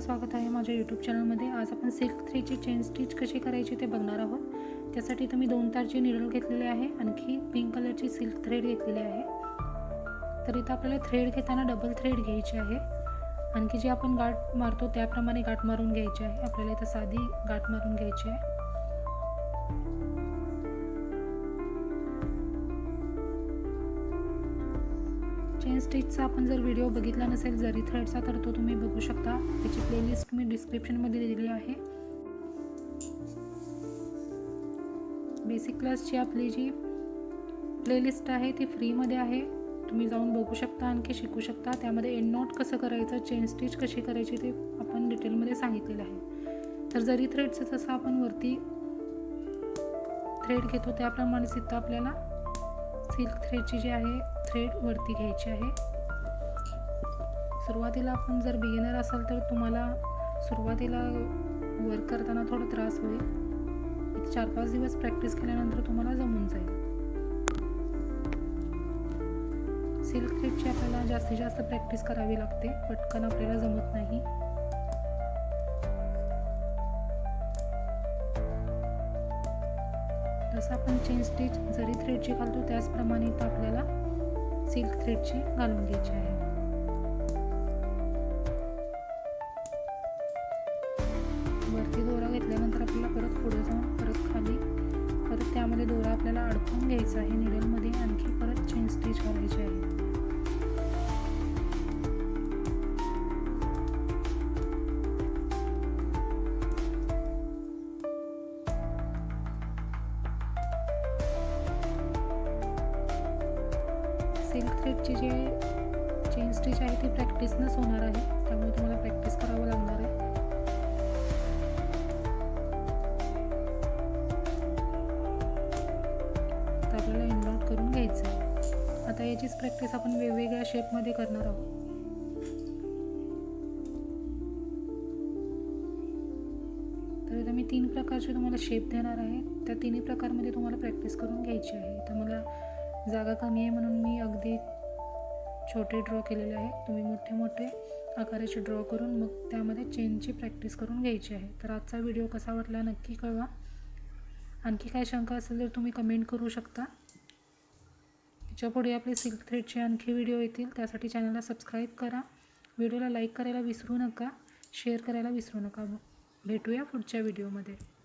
सर्वांचं स्वागत आहे माझ्या यूट्यूब चॅनलमध्ये आज आपण सिल्क थ्रीची चेन स्टिच कशी करायची ते बघणार आहोत. त्यासाठी तुम्ही दोन तारची निडल घेतलेले आहे आणखी पिंक कलरची सिल्क थ्रेड घेतलेली आहे. तर इथं आपल्याला थ्रेड घेताना डबल थ्रेड घ्यायची आहे. आणखी जे आपण गाठ मारतो त्याप्रमाणे गाठ मारून घ्यायची आहे. आपल्याला इथं साधी गाठ मारून घ्यायची आहे. चेन स्टिचचा आपण जर व्हिडिओ बघितला नसेल जरी थ्रेडचा तर तो तुम्ही बघू शकता. त्याची प्लेलिस्ट मी डिस्क्रिप्शनमध्ये दिलेली आहे. बेसिक क्लासची आपली जी प्लेलिस्ट आहे ती फ्रीमध्ये आहे. तुम्ही जाऊन बघू शकता आणखी शिकू शकता. त्यामध्ये एंड नोट कसं करायचं चेन स्टिच कशी करायची ते आपण डिटेलमध्ये सांगितलेलं आहे. तर जरी थ्रेडचं तसं आपण वरती थ्रेड घेतो त्याप्रमाणेच इथं आपल्याला सिल्क थ्रेडची जी आहे थ्रेड वरती घ्यायची आहे. सुरुवातीला आपण जर बिगिनर असाल तर तुम्हाला सुरुवातीला वर्क करताना थोडा त्रास होईल. एक चार पाच दिवस प्रॅक्टिस केल्यानंतर तुम्हाला जमून जाईल. सिल्क थ्रेडची आपल्याला जास्तीत जास्त प्रॅक्टिस करावी लागते. पटकन आपल्याला जमत नाही. जसं आपण चेन स्टिच जरी थ्रेडची घालतो त्याचप्रमाणे इथं आपल्याला सिल्क थ्रेडची घालून घ्यायची आहे. वरती दोरा घेतल्यानंतर आपल्याला परत पुढे जाऊन परत खाली परत त्यामध्ये दोरा आपल्याला अडकून घ्यायचा आहे निडलमध्ये आणखी परत चेन स्टिच घालायची आहे. सिल्क थ्रेडची जे चेन स्टिच आहे ती प्रॅक्टिसनंच होणार आहे. त्यामुळे तुम्हाला प्रॅक्टिस करावं लागणार आहे. तर आपल्याला इनलॉट करून घ्यायचं आहे. आता याचीच प्रॅक्टिस आपण वेगवेगळ्या शेपमध्ये करणार आहोत. तर आता मी तीन प्रकारचे तुम्हाला शेप देणार आहे. त्या तिन्ही प्रकारमध्ये तुम्हाला प्रॅक्टिस करून घ्यायची आहे. तर मला जागा कमी आहे म्हणून मी अगदी छोटे ड्रॉ केलेले आहे. तुम्ही मोठे मोठे आकाराचे ड्रॉ करून मग त्यामध्ये चेनची प्रॅक्टिस करून घ्यायची आहे. तर आजचा व्हिडिओ कसा वाटला नक्की कळवा. आणखी काय शंका असेल तर तुम्ही कमेंट करू शकता. याच्यापुढे आपले सिल्क थ्रेडचे आणखी व्हिडिओ येतील. त्यासाठी चॅनलला सबस्क्राईब करा. व्हिडिओला लाईक करायला विसरू नका. शेअर करायला विसरू नका. भेटूया पुढच्या व्हिडिओमध्ये